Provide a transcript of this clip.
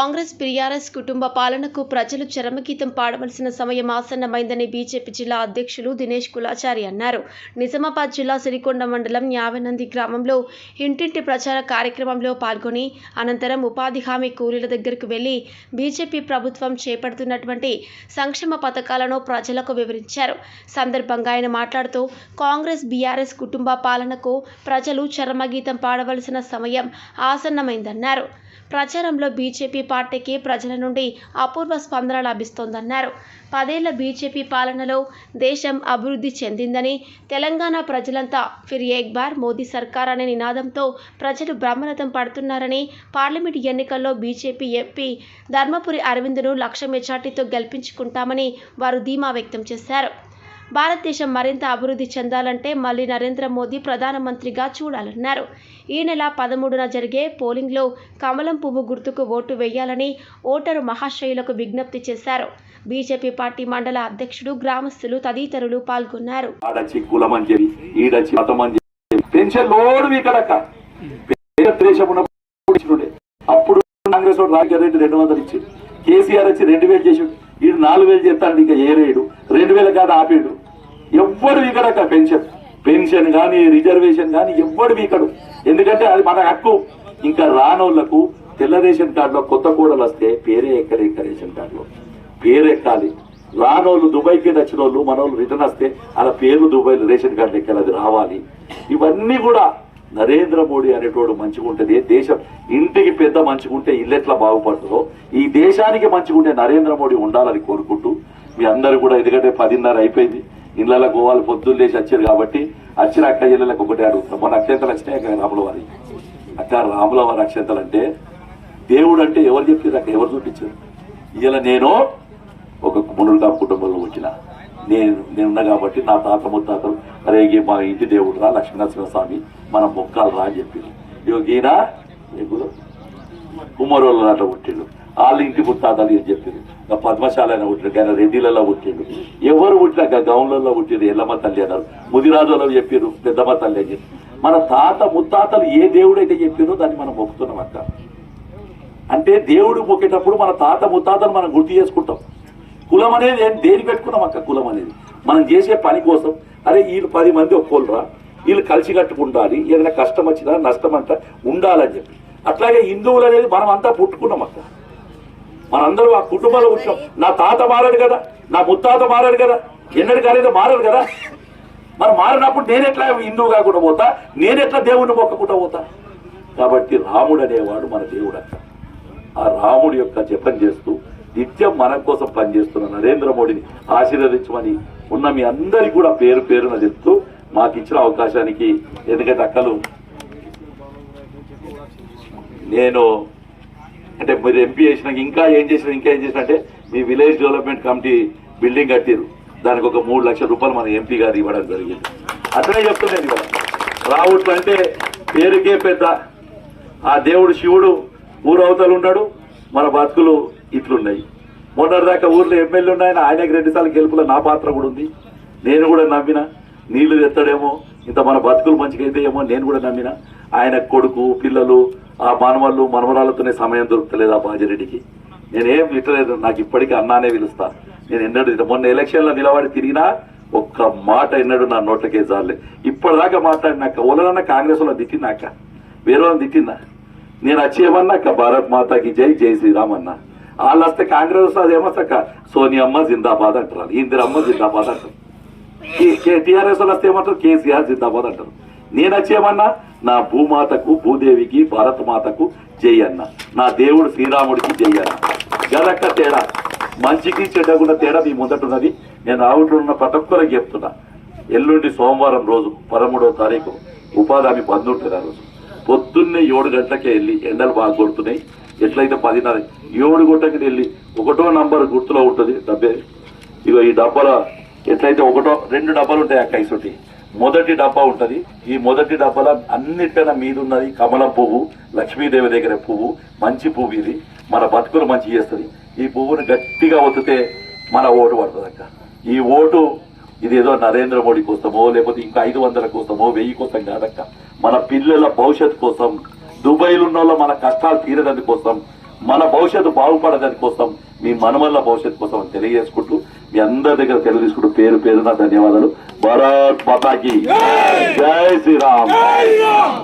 Congress BRS కుటుంబ పాలనకు ప్రజలు చరమగీతం పాడవలసిన సమయం ఆసన్నమైందని బీజేపీ జిల్లా అధ్యక్షులు దినేష్ కులాచారి అన్నారు. నిజామాబాద్ జిల్లా సిరికొండ మండలం యావనంది గ్రామంలో ఇంటింటి ప్రచార కార్యక్రమంలో పాల్గొని అనంతరం ఉపాధి హామీ కూలీల దగ్గరకు వెళ్ళి బీజేపీ ప్రభుత్వం చేపడుతున్నటువంటి సంక్షేమ పథకాలను ప్రజలకు వివరించారు. సందర్భంగా ఆయన మాట్లాడుతూ కాంగ్రెస్ బీఆర్ఎస్ కుటుంబ పాలనకు ప్రజలు చరమగీతం పాడవలసిన సమయం ఆసన్నమైందన్నారు. ప్రచారంలో బీజేపీ పార్టీకి ప్రజల నుండి అపూర్వ స్పందన లభిస్తోందన్నారు. పదేళ్ళ బీజేపీ పాలనలో దేశం అభివృద్ధి చెందిందని తెలంగాణ ప్రజలంతా ఫిర్ ఏక్ బార్ మోదీ సర్కార్ అనే నినాదంతో ప్రజలు బ్రహ్మరథం పడుతున్నారని పార్లమెంట్ ఎన్నికల్లో బీజేపీ ఎంపీ ధర్మపురి అరవింద్ను లక్ష మెజార్టీతో గెలిపించుకుంటామని వారు ధీమా వ్యక్తం చేశారు. భారతదేశం మరింత అభివృద్ధి చెందాలంటే మళ్ళీ నరేంద్ర మోదీ ప్రధానమంత్రిగా చూడాలన్నారు. ఈ నెల పదమూడున జరిగే పోలింగ్లో కమలం పువ్వు గుర్తుకు ఓటు వేయాలని ఓటరు మహాశయులకు విజ్ఞప్తి చేశారు. బీజేపీ పార్టీ మండల అధ్యక్షుడు గ్రామస్తులు తదితరులు పాల్గొన్నారు. అప్పుడు కాంగ్రెస్ వాడు రాజకీయ రెడ్డి రెండు వందలు ఇచ్చిండు. కేసీఆర్ వచ్చి రెండు వేలు చేసిండు. ఈడు నాలుగు వేలు చేస్తాడు ఇంకా ఏరేడు. రెండు వేల కాదు ఆపేడు. ఎవ్వరు వీకడక్క పెన్షన్. పెన్షన్ కానీ రిజర్వేషన్ కానీ ఎవ్వడు వీకడు. ఎందుకంటే అది మన హక్కు. ఇంకా రానోళ్ళకు తెల్ల రేషన్ కార్డులో కొత్త కూడలు వస్తే పేరే ఎక్కలే ఇంకా రేషన్ కార్డులో. పేరు ఎక్కాలి. రానోళ్ళు దుబాయ్కి నచ్చిన వాళ్ళు మన వాళ్ళు రిటర్న్ వస్తే అలా పేరు దుబాయ్ రేషన్ కార్డు ఎక్కాలి అది రావాలి. ఇవన్నీ కూడా నరేంద్ర మోడీ అనేటోడు మంచిగా ఉంటుంది దేశం ఇంటికి పెద్ద మంచిగుంటే ఇల్లెట్లా బాగుపడుతుందో ఈ దేశానికి మంచిగుంటే నరేంద్ర మోడీ ఉండాలని కోరుకుంటూ మీ అందరూ కూడా ఎందుకంటే పదిన్నర అయిపోయింది. ఇళ్ళలో గోవాలు పొద్దున్న లేచి వచ్చారు కాబట్టి వచ్చిన అక్క ఇళ్ళకి ఒకటే అడుగుతాం మన అక్షంతలు వచ్చినాయి అక్కడ రాముల వారి అక్క రాముల వారి అక్షంతలు అంటే దేవుడు అంటే ఎవరు చెప్పారు అక్క? ఎవరు చూపించారు? ఇవాళ నేను ఒక మునులుగా కుటుంబంలో వచ్చిన నేను నేనున్నా కాబట్టి నా తాత ముత్తాతలు అరే మా ఇంటి దేవుడు రా లక్ష్మీనరసింహ స్వామి మన మొక్కాలు రా అని చెప్పారు ఇగో ఈయన నీకు కుమ్మరోళ్ళ అట్లా పుట్టిండు. వాళ్ళ ఇంటి ముత్తాతలు అని చెప్పారు పద్మశాల అయినా పుట్టిండు కానీ రెడ్డిలలో పుట్టిండు. ఎవరు పుట్టినా గౌన్లలో పుట్టిండు ఎల్లమ్మ తల్లి అన్నారు. ముదిరాజులలో చెప్పారు పెద్దమ్మ తల్లి అని మన తాత ముత్తాతలు ఏ దేవుడైతే చెప్పారో దాన్ని మనం మొక్కుతున్నాం అక్క. అంటే దేవుడు మొక్కేటప్పుడు మన తాత ముత్తాతలు మనం గుర్తు చేసుకుంటాం. కులం అనేది దేని పెట్టుకున్నాం అక్క కులం అనేది? మనం చేసే పని కోసం అరే వీళ్ళు పది మంది ఒక్కోళ్ళరా వీళ్ళు కలిసి కట్టుకుంటారు ఏదైనా కష్టం వచ్చినా నష్టం అంట ఉండాలని చెప్పి. అట్లాగే హిందువులు అనేది మనం అంతా పుట్టుకున్నాం అక్క. మనందరూ ఆ కుటుంబంలో వచ్చాం నా తాత మారాడు కదా నా ముత్తాత మారాడు కదా ఎన్నటి కాలేదో మారాడు కదా. మరి మారినప్పుడు నేనెట్లా హిందువు కాకుండా పోతా? నేనెట్లా దేవుణ్ణి మొక్కకుండా పోతా? కాబట్టి రాముడు అనేవాడు మన దేవుడు అక్క ఆ రాముడి యొక్క జపం చేస్తూ నిత్యం మన కోసం పనిచేస్తున్న నరేంద్ర మోడీని ఆశీర్వదించమని ఉన్న మీ అందరికి కూడా పేరు పేరున చెప్తూ మాకు ఇచ్చిన అవకాశానికి ఎందుకంటే అక్కలు నేను అంటే మీరు ఎంపీ చేసినాక ఇంకా ఏం చేసినా ఇంకా ఏం చేసినా అంటే మీ విలేజ్ డెవలప్మెంట్ కమిటీ బిల్డింగ్ కట్టిరు దానికి ఒక మూడు లక్షల రూపాయలు మన ఎంపీ గారు ఇవ్వడం జరిగింది. అట్లనే చెప్తున్నాను ఇవాళ. రావుట్లు అంటే పేరుకే పెద్ద. ఆ దేవుడు శివుడు ఊరవతలు ఉన్నాడు మన బతుకులు ఇట్లున్నాయి. మొన్నటిదాకా ఊర్లో ఎమ్మెల్యే ఉన్నాయని ఆయనకి రెండుసార్లు గెలుపులో నా పాత్ర కూడా ఉంది. నేను కూడా నమ్మిన. నీళ్ళు తెస్తాడేమో ఇంత మన బతుకులు మంచిగా అయితే ఏమో నేను కూడా నమ్మిన. ఆయన కొడుకు పిల్లలు ఆ మనవాళ్ళు మనవరాలతోనే సమయం దొరుకుతలేదు ఆ బాజిరెడ్డికి. నేనేం ఇట్టలేదు నాకు ఇప్పటికీ అన్నానే పిలుస్తా. నేను ఎన్నడూ మొన్న ఎలక్షన్లో నిలబడి తిరిగినా ఒక్క మాట ఎన్నడూ నా నోట్లకే జాలే ఇప్పటిదాకా మాట్లాడినాక ఓలనన్నా కాంగ్రెస్ వాళ్ళు తిట్టినాక వేరే వాళ్ళని తిట్టిందా నేను వచ్చేమన్నాక భారత్ మాతాకి జై జై శ్రీరామ్ అన్నా. వాళ్ళు వస్తే కాంగ్రెస్ వస్తే అదేమొస్తాక సోనియమ్మ జిందాబాద్ అంటారు ఇందిరమ్మ జిందాబాద్ అంటారు. టిఆర్ఎస్ వాళ్ళు వస్తే ఏమంటారు? కేసీఆర్ జిందాబాద్ అంటారు. నేనచ్చేమన్నా నా భూమాతకు భూదేవికి భారతమాతకు మాతకు నా దేవుడు శ్రీరాముడికి జై గదక్క తేడా. మంచికి చెడ్డకున్న తేడా మీ ముందటున్నది. నేను ఆవుట్లో ఉన్న ప్రతి ఒక్కరికి చెప్తున్నా. ఎల్లుండి సోమవారం రోజు పదమూడవ తారీఖు ఉపాధి హామీ బంద్ ఉంటుంది ఆ రోజు. పొద్దున్నే ఏడు గంటలకే వెళ్ళి ఎండలు బాగా కొడుతున్నాయి. ఎట్లయితే పదిన్నర ఏడు గంటలకి వెళ్ళి ఒకటో నంబర్ గుర్తులో ఉంటుంది డబ్బే. ఇగో ఈ డబ్బాలో ఎట్లయితే ఒకటో రెండు డబ్బాలు ఉంటాయి అక్క ఇసుటి మొదటి డబ్బా ఉంటది. ఈ మొదటి డబ్బాలో అన్నిటికన్నా మీద ఉన్నది కమలం పువ్వు లక్ష్మీదేవి దగ్గర పువ్వు మంచి పువ్వు ఇది. మన బతుకులు మంచి చేస్తుంది. ఈ పువ్వును గట్టిగా ఒత్తితే మన ఓటు పడుతుంది ఈ ఓటు ఇదేదో నరేంద్ర మోడీ కోసమో లేకపోతే ఇంకా ఐదు వందల కోసమో వెయ్యి కోసం కాదక్క. మన పిల్లల భవిష్యత్ కోసం దుబాయ్లో ఉన్న మన కష్టాలు తీరడానికి కోసం మన భవిష్యత్తు బాగుపడదని కోసం మీ మనమల్ల భవిష్యత్తు కోసం తెలియజేసుకుంటూ మీ అందరి దగ్గర తెలియ తీసుకుంటూ పేరు పేరున ధన్యవాదాలు. భారత్ మాతాకి. జై శ్రీరామ్.